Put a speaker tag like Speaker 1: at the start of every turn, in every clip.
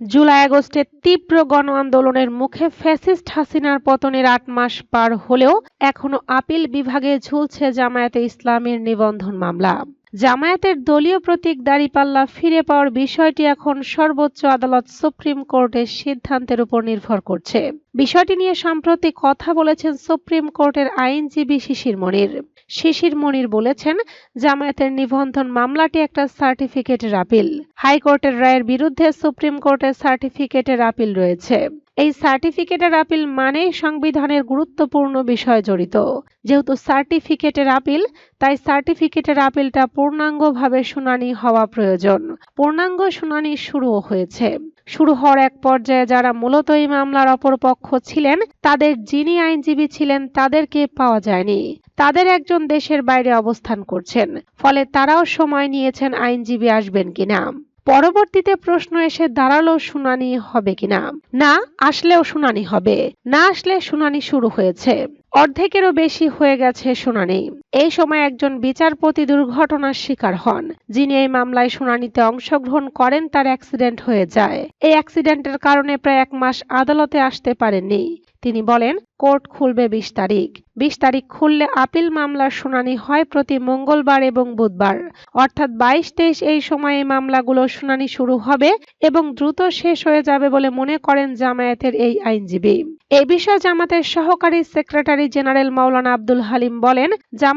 Speaker 1: জুলাই আগস্টে তীব্র গণ আন্দোলনের মুখে ফ্যাসিস্ট হাসিনার পতনের আট মাস পার হলেও এখনও আপিল বিভাগে ঝুলছে জামায়াতে ইসলামের নিবন্ধন মামলা। জামায়াতের দলীয় প্রতীক দাঁড়িপাল্লা ফিরে পাওয়ার বিষয়টি এখন সর্বোচ্চ আদালত সুপ্রিম কোর্টের সিদ্ধান্তের উপর নির্ভর করছে। বিষয়টি নিয়ে সম্প্রতি কথা বলেছেন সুপ্রিম কোর্টের আইনজীবী শিশির মনির। শিশির মনির বলেছেন, জামায়াতের নিবন্ধন মামলাটি একটা সার্টিফিকেটের আপিল। হাইকোর্টের রায়ের বিরুদ্ধে সুপ্রিম কোর্টের সার্টিফিকেটের আপিল রয়েছে। এই সার্টিফিকেটের আপিল মানেই সংবিধানের গুরুত্বপূর্ণ বিষয় জড়িত। যেহেতু সার্টিফিকেটের আপিল, তাই সার্টিফিকেটের আপিলটা পূর্ণাঙ্গভাবে শুনানি হওয়া প্রয়োজন। পূর্ণাঙ্গ শুনানি শুরুও হয়েছে। শুরু হওয়ার এক পর্যায়ে যারা মূলত এই মামলার অপরপক্ষ ছিলেন, তাদের যিনি আইনজীবী ছিলেন, তাদেরকে পাওয়া যায়নি। তাদের একজন দেশের বাইরে অবস্থান করছেন। ফলে তারাও সময় নিয়েছেন আইনজীবী আসবেন কিনা। পরবর্তীতে প্রশ্ন এসে দাঁড়াল, শুনানি হবে কিনা? না, আসলেও শুনানি হবে। না আসলে শুনানি শুরু হয়েছে। অর্ধেকেরও বেশি হয়ে গেছে শুনানি। এই সময় একজন বিচারপতি দুর্ঘটনার শিকার হন, যিনি এই মামলায় শুনানিতে অংশগ্রহণ করেন, তার অ্যাক্সিডেন্ট হয়ে যায়। এই অ্যাক্সিডেন্টের কারণে প্রায় এক মাস আদালতে আসতে পারেননি। তিনি বলেন, কোর্ট খুলবে বিশ তারিখ। বিশ তারিখ খুললে আপিল মামলার শুনানি হয় প্রতি মঙ্গলবার এবং বুধবার। অর্থাৎ বাইশ তেইশ এই সময়ে মামলাগুলো শুনানি শুরু হবে এবং দ্রুত শেষ হয়ে যাবে বলে মনে করেন জামায়াতের এই আইনজীবী। এ বিষয়ে জামাতের সহকারী সেক্রেটারি জেনারেল মাওলানা আব্দুল হালিম বলেন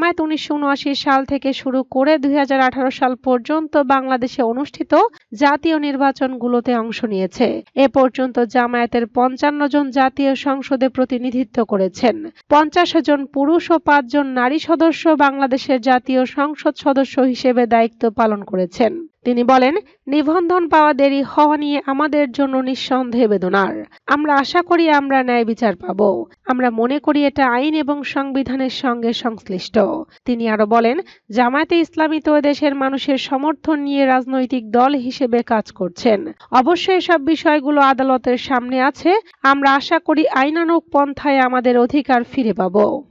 Speaker 1: জামায়াত উনিশশো সাল থেকে শুরু করে দুই হাজার আঠারো সাল পর্যন্ত বাংলাদেশে অনুষ্ঠিত জাতীয় নির্বাচনগুলোতে অংশ নিয়েছে। এ পর্যন্ত জামায়াতের পঞ্চান্ন জন জাতীয় সংসদে প্রতিনিধিত্ব করেছেন। পঞ্চাশ জন পুরুষ ও পাঁচজন নারী সদস্য বাংলাদেশের জাতীয় সংসদ সদস্য হিসেবে দায়িত্ব পালন করেছেন। তিনি বলেন, নিবন্ধন পাওয়া দেরি হওয়া নিয়ে আমাদের জন্য নিঃসন্দেহে বেদনার। আমরা আশা করি আমরা ন্যায় বিচার পাব। আমরা মনে করি এটা আইন এবং সংবিধানের সঙ্গে সংশ্লিষ্ট। তিনি আরও বলেন, জামায়াতে ইসলামী তো দেশের মানুষের সমর্থন নিয়ে রাজনৈতিক দল হিসেবে কাজ করছেন। অবশ্যই এসব বিষয়গুলো আদালতের সামনে আছে। আমরা আশা করি আইনানুগ পন্থায় আমাদের অধিকার ফিরে পাব।